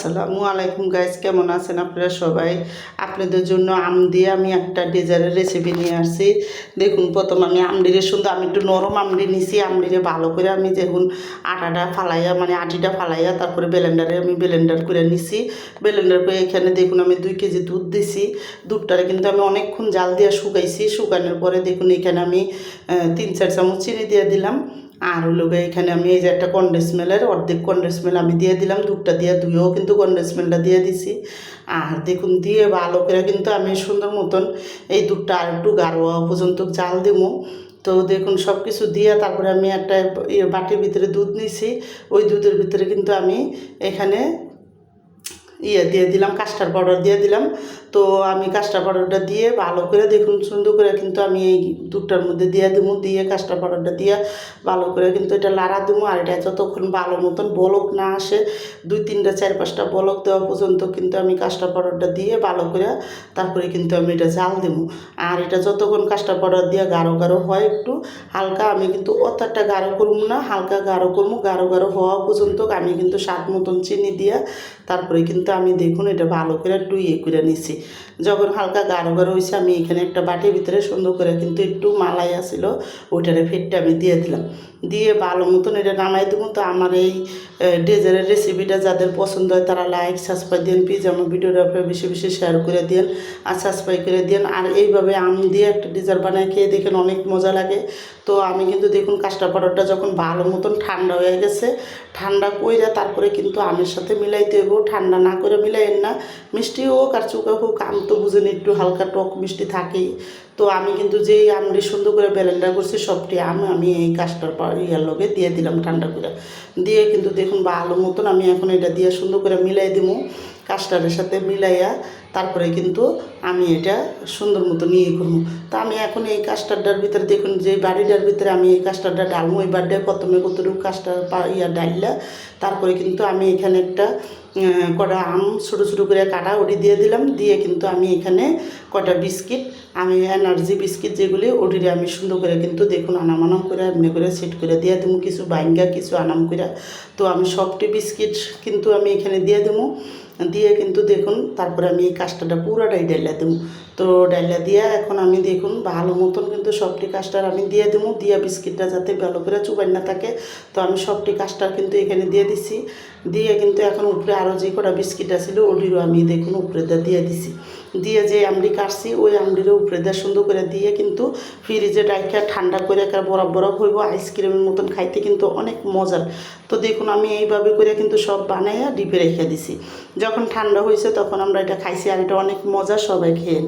আসসালামু আলাইকুম গাইজ কেমন আছেন আপনারা সবাই? আপনাদের জন্য আম দিয়ে আমি একটা ডেজার্টের রেসিপি নিয়ে আসছি। দেখুন, প্রথম আমি আমডিরে সুন্দর, আমি একটু নরম আমডি নিছি। আমডিরে ভালো করে আমি দেখুন আটাটা ফালাইয়া মানে আটিটা ফালাইয়া তারপরে ব্লেন্ডারে আমি ব্লেন্ডার করে নিছি। ব্লেন্ডার করে এখানে দেখুন আমি দুই কেজি দুধ দিছি। দুধটারে কিন্তু আমি অনেকক্ষণ জাল দিয়ে শুকাইছি। শুকানোর পরে দেখুন এখানে আমি তিন, চার চামচ চিনি দিয়ে দিলাম। আর হলো এখানে আমি এই যে একটা কন্ডেন্স মেলের অর্ধেক কন্ডেন্স মেল আমি দিয়ে দিলাম, দুধটা দিয়ে ধুয়েও কিন্তু কন্ডেন্স মেলটা দিয়ে দিছি। আর দেখুন, দিয়ে ভালো করে কিন্তু আমি সুন্দর মতন এই দুধটা আর একটু গাঢ় হওয়া পর্যন্ত জাল দেবো। তো দেখুন সব কিছু দিয়ে তারপরে আমি একটা ইয়ে বাটির ভিতরে দুধ নিছি। ওই দুধের ভিতরে কিন্তু আমি এখানে ইয়ে দিয়ে দিলাম কাস্টার পাউডার দিয়ে দিলাম। তো আমি কাস্টার পাউডারটা দিয়ে ভালো করে দেখুন, সুন্দর করে কিন্তু আমি এই দুধটার মধ্যে দিয়ে দেবো, দিয়ে কাস্টার পাউডারটা দিয়ে ভালো করে কিন্তু এটা লাড়া দেবো। আর এটা যতক্ষণ ভালো মতন বলক না আসে, দুই তিনটা, চার পাঁচটা বলক দেওয়া পর্যন্ত কিন্তু আমি কাস্টার পাউডারটা দিয়ে ভালো করে তারপরে কিন্তু আমি এটা জাল দেবো। আর এটা যতক্ষণ কাস্টার পাউডার দিয়ে গাঢ় গাঢ় হয় একটু, হালকা আমি কিন্তু অতটা গাঢ় করব না, হালকা গাঢ় করব, গাঢ় গাঢ় হওয়া পর্যন্ত আমি কিন্তু স্বাদ মতন চিনি দিয়ে তারপরে কিন্তু আমি দেখুন এটা ভালো করে একটু ইয়ে করে নিছি। যখন হালকা গাঢ় গাঢ় হয়েছে আমি এখানে একটা বাটির ভিতরে সুন্দর করে কিন্তু একটু মালাই আসিল ওইটারে ফেটটা আমি দিয়ে দিলাম। দিয়ে ভালো মতন এটা নামাই দেবো। তো আমার এই ডেজারের রেসিপিটা যাদের পছন্দ হয় তারা লাইক সাবস্ক্রাইব দিন প্লিজ আমার ভিডিওটা বেশি বেশি শেয়ার করে দিন আর সাবস্ক্রাইব করে দিন আর এইভাবে আম দিয়ে একটা ডেজার বানায় খেয়ে দেখেন অনেক মজা লাগে। তো আমি কিন্তু দেখুন কাস্টার পাউডারটা যখন ভালো মতন ঠান্ডা হয়ে গেছে, ঠান্ডা কইরা তারপরে কিন্তু আমের সাথে মিলাইতে হইব। ঠান্ডা না করে মিলাইন না। মিষ্টি হোক আর চুকা হোক আম তো বুঝেন, একটু হালকা টক মিষ্টি থাকেই। তো আমি কিন্তু যেই আমটি সুন্দর করে ব্যালেন্ডার করছি, সবটি আম আমি এই কাস্টার ইয়ার লগে দিয়ে দিলাম ঠান্ডা করে। দিয়ে কিন্তু দেখুন ভালো মতন আমি এখন এটা দিয়ে সুন্দর করে মিলাই দিব কাস্টারের সাথে মিলাইয়া তারপরে কিন্তু আমি এটা সুন্দর মতো নিয়ে করব। তা আমি এখন এই কাস্টারটার ভিতরে দেখুন, যে বাড়িটার ভিতরে আমি এই কাস্টারটা ডালবো এই বাড়িটা প্রথমে কতটুকু কাস্টার ইয়া ডাললা তারপরে কিন্তু আমি এখানে একটা কটা আম ছোটো ছোটো করে কাটা ওটি দিয়ে দিলাম, দিয়ে কিন্তু আমি এখানে কটা বিস্কিট, আমি এনার্জি বিস্কিট যেগুলি, ওটিরে আমি সুন্দর করে কিন্তু দেখুন আনাম আনাম করে, এমনি করে সেট করে দিয়ে দেবো, কিছু বাইঙ্গা, কিছু আনাম করে। তো আমি সবটি বিস্কিট কিন্তু আমি এখানে দিয়ে দেবো। দিয়ে কিন্তু দেখুন, তারপরে আমি এই কাজটাটা পুরোটাই ডাইলা দেবো তো ডাইলা দিয়ে এখন আমি দেখুন, ভালো মতন কিন্তু সবটি কাজটার আমি দিয়ে দেবো দিয়ে বিস্কিটটা যাতে ভালো করে চুবাই না থাকে। তো আমি সবটি কাজটার কিন্তু এখানে দিয়ে দিছি। দিয়ে কিন্তু এখন উপরে আরও যে কটা বিস্কিট আছিল, ওটিরও আমি দেখুন উপরে দিয়ে দিছি। দিয়ে যে আমড়ি কাটছি, ওই আমড়িরও উপরে দিয়ে সুন্দর করে দিয়ে কিন্তু ফ্রিজে রাখা ঠান্ডা করে একটা বরফ বরফ হইব আইসক্রিমের মতন খাইতে কিন্তু অনেক মজার। তো দেখুন, আমি এইভাবে করে কিন্তু সব বানাইয়া ডিপে রেখে দিছি। যখন ঠান্ডা হয়েছে তখন আমরা এটা খাইছি আর এটা অনেক মজা সবাই খেয়ে।